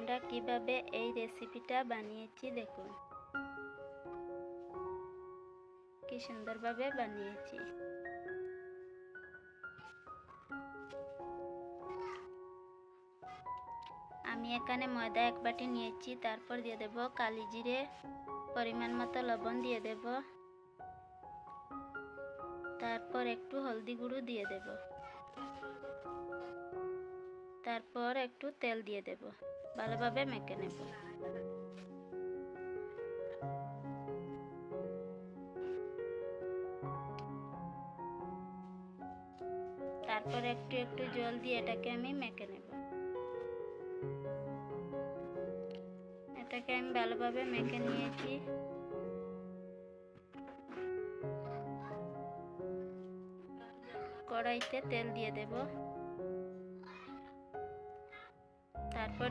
আমরা কীভাবে এই রেসিপিটা বানিয়েছি দেখুন। কি সুন্দরভাবে বানিয়েছি। আমি এখানে ময়দা এক বাটি নিয়েছি, তারপর দিয়ে দেব কালি জিরে, পরিমাণ মতো লবণ দিয়ে দেব। তারপর একটু হলদি গুঁড়ো দিয়ে দেব। তারপর একটু তেল দিয়ে দেব। ভালোভাবে মেখে নেব তারপর একটু একটু জল দিয়ে এটাকে আমি মেখে নেব। এটাকে আমি ভালোভাবে মেখে নিয়েছি। কড়াইতে তেল দিয়ে দেব।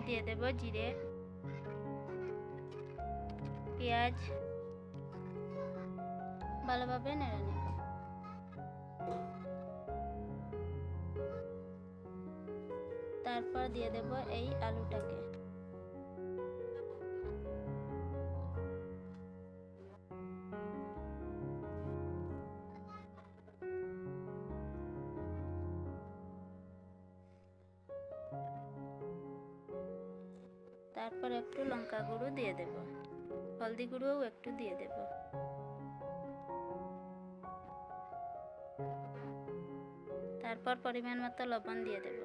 দিয়ে দেব জিরে পেঁয়াজ ভালোভাবে নেড়ে নেব। তারপর দিয়ে দেব এই আলুটাকে। তারপর একটু লঙ্কা গুঁড়ো দিয়ে দেব। হলদি গুঁড়োও একটু দিয়ে দেব। তারপর পরিমাণ মতো লবণ দিয়ে দেব।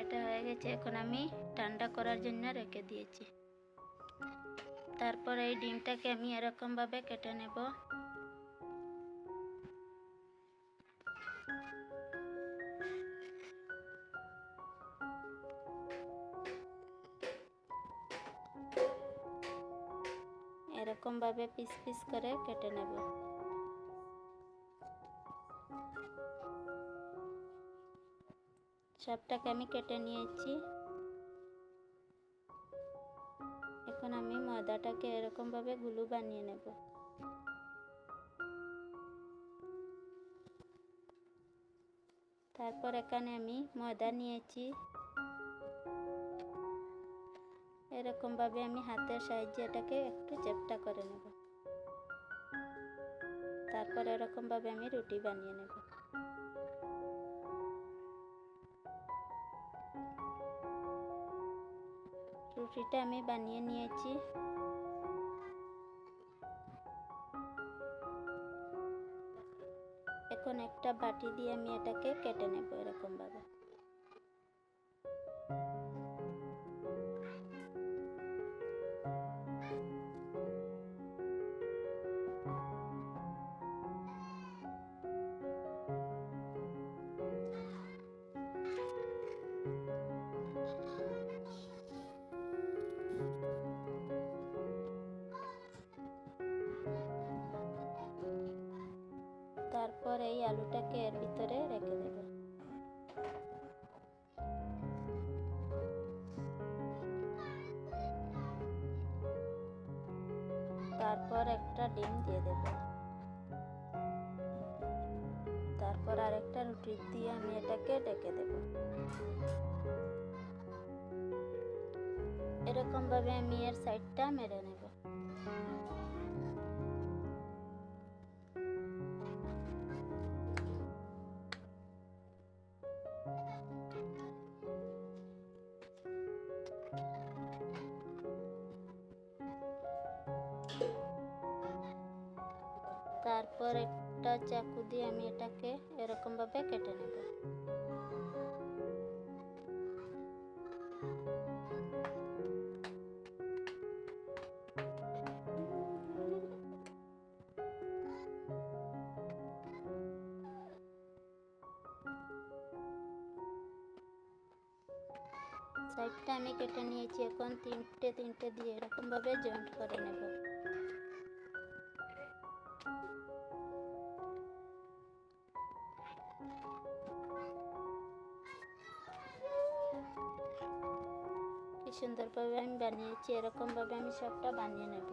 এটা হয়ে গেছে, এখন আমি ঠান্ডা করার জন্য রেখে দিয়েছি। তারপর এই ডিমটাকে আমি এরকমভাবে কেটে নেব। এরকমভাবে পিস পিস করে কেটে নেব। সবটাকে আমি কেটে নিয়েছি। এখন আমি ময়দাটাকে এরকমভাবে গুলু বানিয়ে নেব। তারপর এখানে আমি ময়দা নিয়েছি। এরকমভাবে আমি হাতের সাহায্যে এটাকে একটু চেপটা করে নেব। তারপর এরকমভাবে আমি রুটি বানিয়ে নেব। রুটিটা আমি বানিয়ে নিয়েছি। এখন একটা বাটি দিয়ে আমি এটাকে কেটে নেব এরকম তারপর একটা ডিম দিয়ে দেব। তারপর আর একটা রুটি দিয়ে আমি এটাকে ডেকে দেব। এরকম ভাবে আমি এর সাইডটা মেরে নেব। তারপর একটা চাকু দিয়ে আমি এটাকে এরকম ভাবে কেটে নেব। সাইডটা আমি কেটে নিয়েছি, এখন তিনটে তিনটে দিয়ে এরকম ভাবে জয়েন্ট করে নেব। কি সুন্দরভাবে আমি বানিয়েছি, এরকমভাবে আমি সবটা বানিয়ে নেব।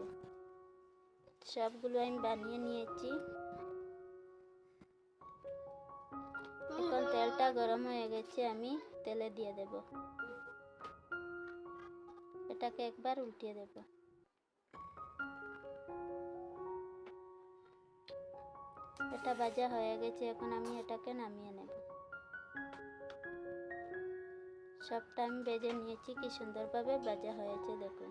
সবগুলো আমি বানিয়ে নিয়েছি। এখন তেলটা গরম হয়ে গেছে, আমি তেলে দিয়ে দেব। এটাকে একবার উল্টিয়ে দেব। এটা ভাজা হয়ে গেছে, এখন আমি এটাকে নামিয়ে নেব। সবটা আমি বেজে নিয়েছি কি সুন্দরভাবে ভাজা হয়েছে দেখুন।